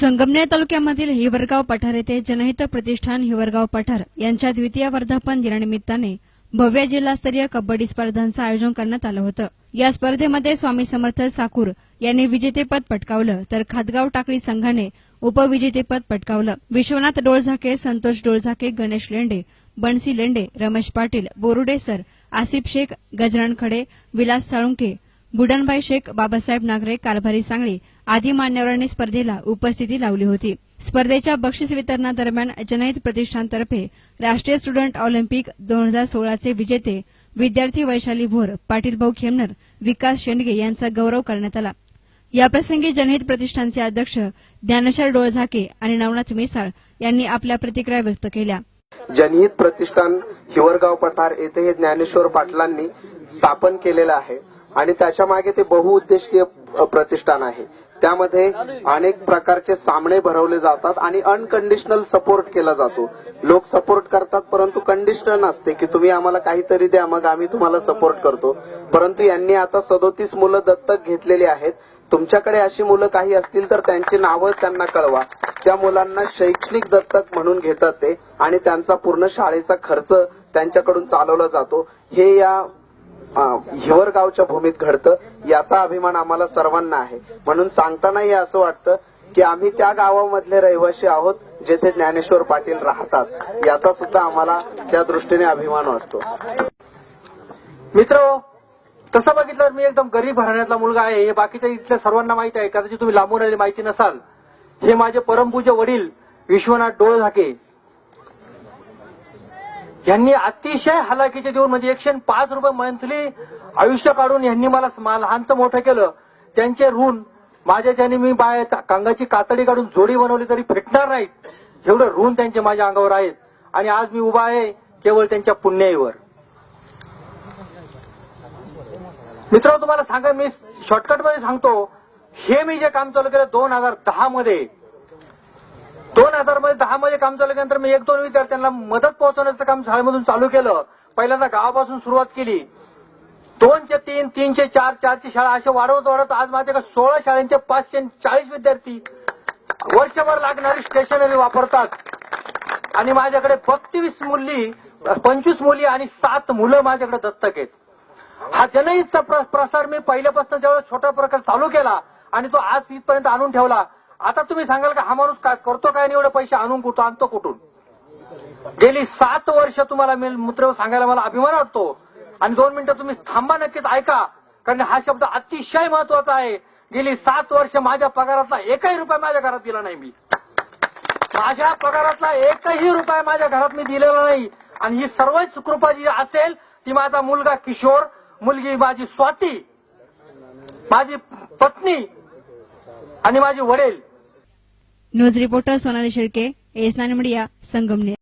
संगमनेर तालुक्यामधील हिवरगाव पठार येथे जनहित प्रतिष्ठान हिवरगाव पठार यांच्या द्वितीय वर्धापन दिनानिमित्ताने भव्य जिल्हास्तरीय कबड्डी स्पर्धांचं आयोजन करण्यात आलं होतं. या स्पर्धेमध्ये स्वामी समर्थ साकूर यांनी विजेतेपद पटकावलं तर खादगाव टाकळी संघाने उपविजेतेपद पटकावलं. विश्वनाथ डोळझाके संतोष डोळझाके गणेश लेंडे बनसी लेंडे रमेश पाटील बोरुडे सर आसिफ शेख गजरान खडे विलास साळुंके बुडनबाई शेख बाबासाहेब नागरे कारभारी सांगळे आदी मान्यवरांनी स्पर्धेला उपस्थिती लावली होती. स्पर्धेच्या बक्षीस वितरणादरम्यान जनहित प्रतिष्ठानतर्फे राष्ट्रीय स्टुडंट ऑलिम्पिक दोन हजार सोळाचे विजेते विद्यार्थी वैशाली भोर पाटील भाऊ खेमनर विकास शेंडगे यांचा गौरव करण्यात आला. याप्रसंगी जनहित प्रतिष्ठानचे अध्यक्ष ज्ञानेश्वर डोळझाके आणि नवनाथ मिसाळ यांनी आपल्या प्रतिक्रिया व्यक्त केल्या. जनहित प्रतिष्ठान हिवरगाव पठार येथे हे ज्ञानेश्वर पाटलांनी स्थापन केलेलं आहे आणि त्याच्यामागे ते बहुउद्देशीय प्रतिष्ठान आहे. त्यामध्ये अनेक प्रकारचे सामने भरवले जातात आणि अनकंडिशनल सपोर्ट केला जातो. लोक सपोर्ट करतात परंतु कंडिशनल नसते की तुम्ही आम्हाला काहीतरी द्या मग आम्ही तुम्हाला सपोर्ट करतो. परंतु यांनी आता सदोतीस मुलं दत्तक घेतलेली आहेत. तुमच्याकडे अशी मुलं काही असतील तर त्यांची नावं त्यांना कळवा. त्या मुलांना शैक्षणिक दत्तक म्हणून घेतात ते आणि त्यांचा पूर्ण शाळेचा खर्च त्यांच्याकडून चालवला जातो. हे या हिवर गावच्या भूमीत घडतं याचा अभिमान आम्हाला सर्वांना आहे. म्हणून सांगतानाही असं वाटतं की आम्ही त्या गावामधले रहिवासी आहोत जेथे ज्ञानेश्वर पाटील राहतात. याचा सुद्धा आम्हाला त्या दृष्टीने अभिमान वाटतो. मित्र तसं बघितलं मी एकदम गरीब घराण्यातला मुलगा आहे. हे बाकीच्या इथल्या सर्वांना माहिती आहे. कदाचित तुम्ही लांबून आलेली माहिती नसाल. हे माझे परमपूज्य वडील विश्वनाथ डोळ झाके यांनी अतिशय हलाखीचे देऊन म्हणजे एकशे पाच रुपये मंथली आयुष्य काढून यांनी मला मा- लहानचं मोठं केलं. त्यांचे ऋण माझ्या ज्याने मी बाय कांगाची कातडी काढून जोडी बनवली तरी फेटणार नाहीत. एवढं ऋण त्यांचे माझ्या अंगावर आहेत. आणि आज मी उभा आहे केवळ त्यांच्या पुण्याईवर. मित्र तुम्हाला सांगा मी शॉर्टकटमध्ये सांगतो. हे मी जे काम चालू केलं दोन हजार दहा मध्ये दोन हजारमध्ये दहा मध्ये काम चालू केल्यानंतर मी एक दोन विद्यार्थ्यांना मदत पोहोचवण्याचं काम शाळेमधून चालू केलं. पहिल्यांदा गावापासून सुरुवात केली. दोनचे तीन तीनशे चार चारची शाळा असे वाढवत वाढवत आज माझ्याकडे सोळा शाळांचे पाचशे चाळीस विद्यार्थी वर्षभर लागणारी स्टेशनरी वापरतात. आणि माझ्याकडे बत्तीस मुली पंचवीस मुली आणि सात मुलं माझ्याकडे दत्तक आहेत. हा जनहितचा प्र- प्रसार मी पहिल्यापासून जेव्हा छोटा प्रकार चालू केला आणि तो आज इथपर्यंत आणून ठेवला आता तुम्ही सांगाल का हा माणूस काय करतो काय आणि एवढे पैसे आणून कुठं आणतो कुठून? गेली सात वर्ष तुम्हाला मी मित्र सांगायला मला अभिमान वाटतो. आणि दोन मिनिटं तुम्ही थांबा नक्कीच ऐका. कारण हा शब्द अतिशय महत्त्वाचा आहे. गेली सात वर्ष माझ्या पगारातला एकही रुपया माझ्या घरात दिला नाही मी. माझ्या पगारातला एकही रुपया माझ्या घरात मी दिलेला नाही. आणि ही सर्वच कृपा जी असेल ती माझा मुलगा किशोर मुलगी माझी स्वाती माझी पत्नी आणि माझे वडील. News reporter Sonali Shelke S nine media Sangamner.